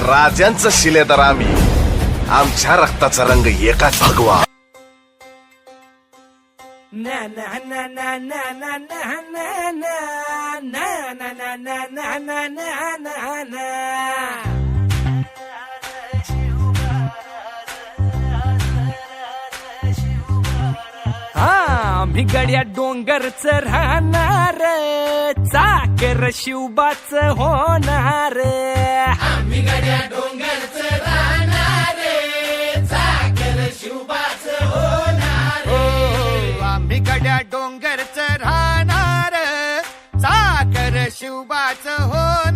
राजांचं शिलेदार आम्ही आमच्या रक्ताचा रंग एकाच भगवा ना गड्या डोंगरच राहणार चाकर शिवबाच होणार. आम्ही गड्या डोंगरच राहणार चाकर शिवबाच होणार. हो आम्ही गड्या डोंगरच राहणार चाकर शिवबाच होणार.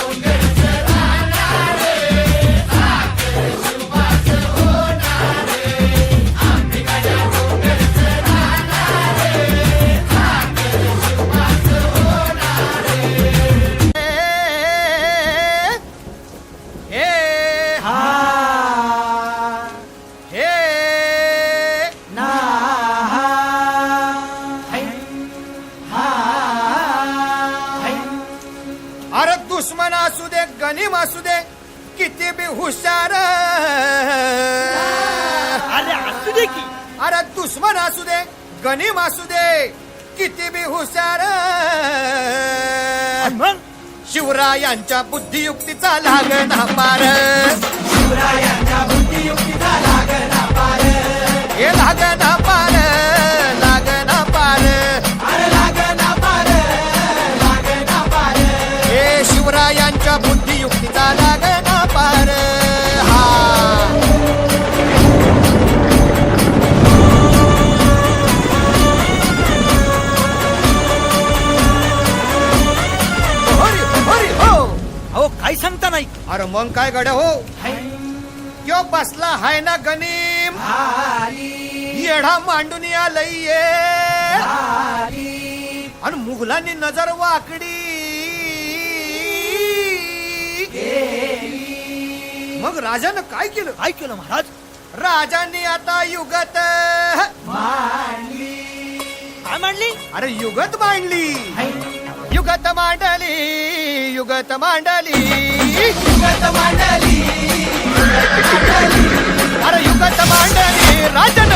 गनिम असू दे किती बी हुशार. अरे असू दे की. अरे दुश्मन असू दे गनिम असू दे किती बी हुशार. मग? शिवरायांच्या बुद्धियुक्तीचा लागणा पार अरे मग काय गड्या हो? क्यो बसला हाय ना गनीम. येढा मांडून ये. आणि मुघलांनी नजर वाकडी. मग राजानं काय केलं? काय केलं महाराज? राजांनी आता युगत. काय मांडली? अरे युगत मांडली. युगत मांडली युगत मांडली. युगत मांडली. अरे युगत मांडली. राजन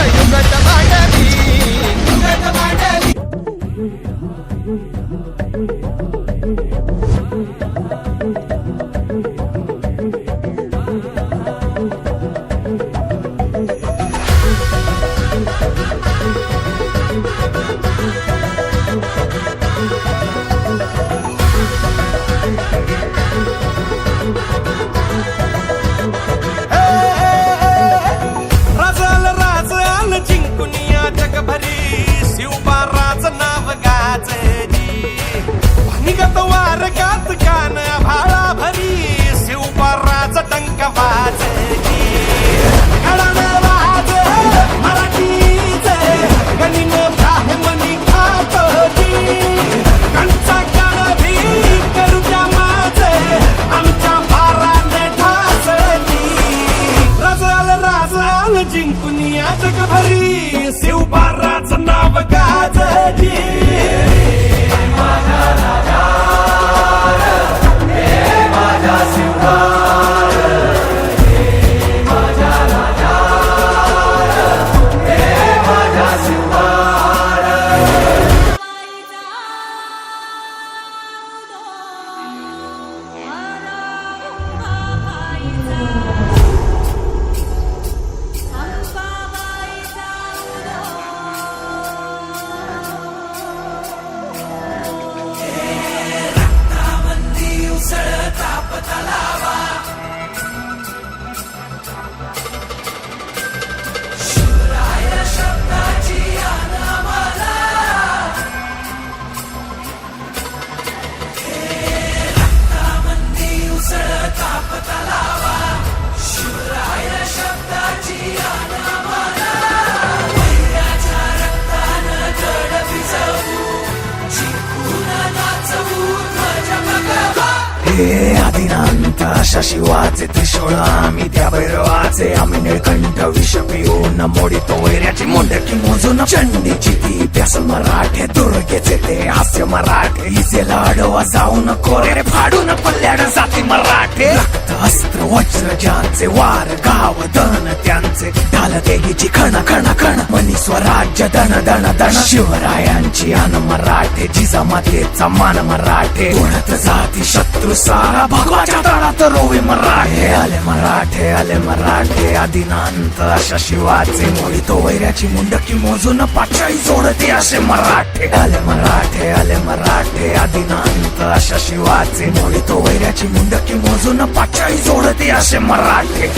मराठे आदिनांत अशा शिवाचे त्रिशूळ आम्ही त्या भैरवाचे. आम्ही निळकंठ विष पिऊन मोडितो वैऱ्याची मुंडकी मोजून चंडीची ती प्यास मराठे दुर्गेचे ते हास्य मराठे. इजेला अडवा जाऊन कोरे फाडून पल्ल्याड जाती मराठे. रक्त अस्त्र वज्र ज्यांचे वार गाव दन त्यांचे. ढाल देगीची खण खण खण मनी स्वराज्य दण दण दण शिवरायांची अन मराठे जिजामातेचा मान मराठे. उडत जाती शत्रू सारा भगवाच्या तळात रोवे मराठे आले मराठे आले मराठे आदिनांत अशा शिवाचे तो वैऱ्याची मुंडकी मोजून पाचाई जोडते असे मराठे आले मराठे आले मराठे आदिनांत अशा शिवाचे तो वैऱ्याची मुंडकी मोजून पाचाई जोडते असे मराठे